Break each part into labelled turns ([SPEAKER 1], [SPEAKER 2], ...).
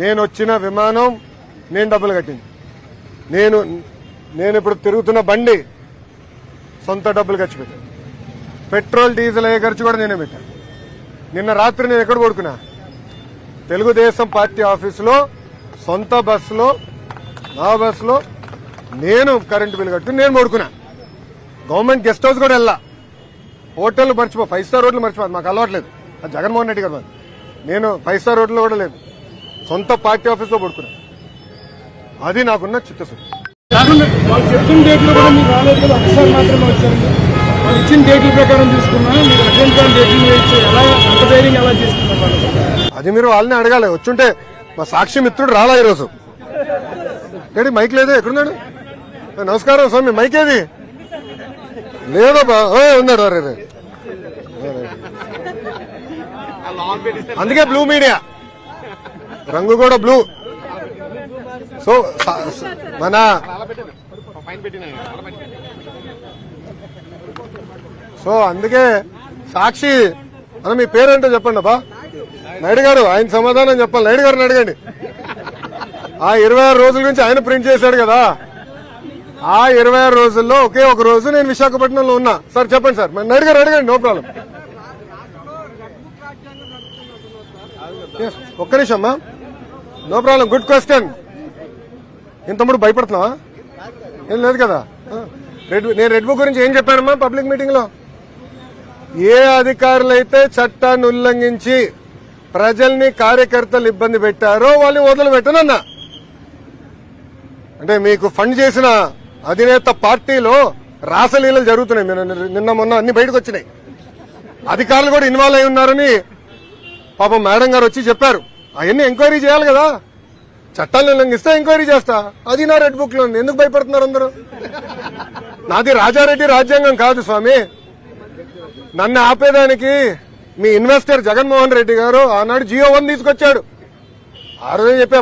[SPEAKER 1] నేను వచ్చిన విమానం నేను డబ్బులు కట్టింది. నేను నేను ఇప్పుడు తిరుగుతున్న బండి సొంత డబ్బులు ఖర్చు పెట్టాను పెట్రోల్ డీజిల్ అయ్యే ఖర్చు కూడా నేనే పెట్టాను నిన్న రాత్రి నేను ఎక్కడ పడుకున్నా? తెలుగుదేశం పార్టీ ఆఫీసులో సొంత బస్సులో నా బస్సులో నేను కరెంటు బిల్లు కట్టు నేను పడుకున్నా. గవర్నమెంట్ గెస్ట్ హౌస్ కూడా వెళ్ళా. హోటల్ మర్చిపో ఫైవ్ స్టార్ హోటల్ మర్చిపోదు మాకు అలవాట్లేదు అది జగన్మోహన్ రెడ్డి గారు నేను ఫైవ్ స్టార్ హోటల్ కూడా లేదు. సొంత పార్టీ ఆఫీస్లో పడుకున్నా. అది నాకున్న చిత్తశుద్ధి.
[SPEAKER 2] చెప్పిన డేట్లు కూడా మీరు రాలేదు కదా ఒకసారి మాత్రమే వచ్చారు. వాళ్ళు ఇచ్చిన డేట్ల ప్రకారం తీసుకున్నా మీరు అటెండ్ కాని డేట్లు వేయచ్చు ఎలా అంత ధైర్యం ఎలా చేసుకున్నారు
[SPEAKER 1] అది మీరు వాళ్ళని అడగాలి. వచ్చుంటే మా సాక్షి మిత్రుడు రాలా ఈరోజు. ఏడి మైక్ లేదు? ఎక్కడున్నాడు? నమస్కారం స్వామి మైక్ ఏది? లేదబ్బా. ఉన్నాడు. అరే. అందుకే బ్లూ మీడియా. రంగు కూడా బ్లూ. సో మన సో అందుకే సాక్షి అన్న మీ పేరేంటో చెప్పండి అబ్బా. నాయుడు గారు ఆయన సమాధానం చెప్పాలి. నాయుడు గారిని అడగండి. ఆ ఇరవై ఆరు రోజుల నుంచి ఆయన ప్రింట్ చేశాడు కదా. ఆ ఇరవై ఆరు రోజుల్లో ఒకే ఒక రోజు నేను విశాఖపట్నంలో ఉన్నా. సార్ చెప్పండి సార్. మరి నాయుడు గారు అడగండి నో ప్రాబ్లం. ఒక్క నిమిషం అమ్మా. నో ప్రాబ్లం గుడ్ క్వశ్చన్ ఇంత తమ్ముడు భయపడుతున్నావా? ఏం లేదు కదా? రెడ్ నేను రెడ్ బుక్ గురించి ఏం చెప్పానమ్మా పబ్లిక్ మీటింగ్లో ఏ అధికారులైతే చట్టాన్ని ఉల్లంఘించి ప్రజల్ని కార్యకర్తలు ఇబ్బంది పెట్టారో వాళ్ళని వదిలిపెట్టనన్నా. అంటే మీకు ఫండ్ చేసిన అధినేత పార్టీలో రాసలీలలు జరుగుతున్నాయి. మీరు నిన్న మొన్న అన్ని బయటకు వచ్చినాయి. అధికారులు కూడా ఇన్వాల్వ్ అయి ఉన్నారని పాపం మేడం గారు వచ్చి చెప్పారు. అవన్నీ ఎంక్వైరీ చేయాలి కదా. చట్టాలను లంఘిస్తే ఎంక్వైరీ చేస్తా. అది నా రెడ్ బుక్లో ఉంది. ఎందుకు భయపడుతున్నారు అందరూ? నాది రాజారెడ్డి రాజ్యాంగం కాదు స్వామి. నన్ను ఆపేదానికి మీ ఇన్వెస్టర్ జగన్మోహన్ రెడ్డి గారు ఆనాడు జియో వన్ తీసుకొచ్చాడు. ఆ రోజే చెప్పా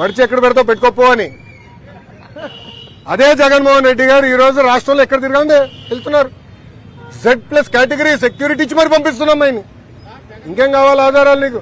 [SPEAKER 1] మడిచి ఎక్కడ పెడతావు పెట్టుకోపో అని. అదే జగన్మోహన్ రెడ్డి గారు ఈ రోజు రాష్ట్రంలో ఎక్కడ తిరగండి వెళ్తున్నారు. జెడ్ ప్లస్ కేటగిరీ సెక్యూరిటీ ఇచ్చి మరి పంపిస్తున్నాం ఆయన ఇంకేం కావాలి ఆధారాలు నీకు?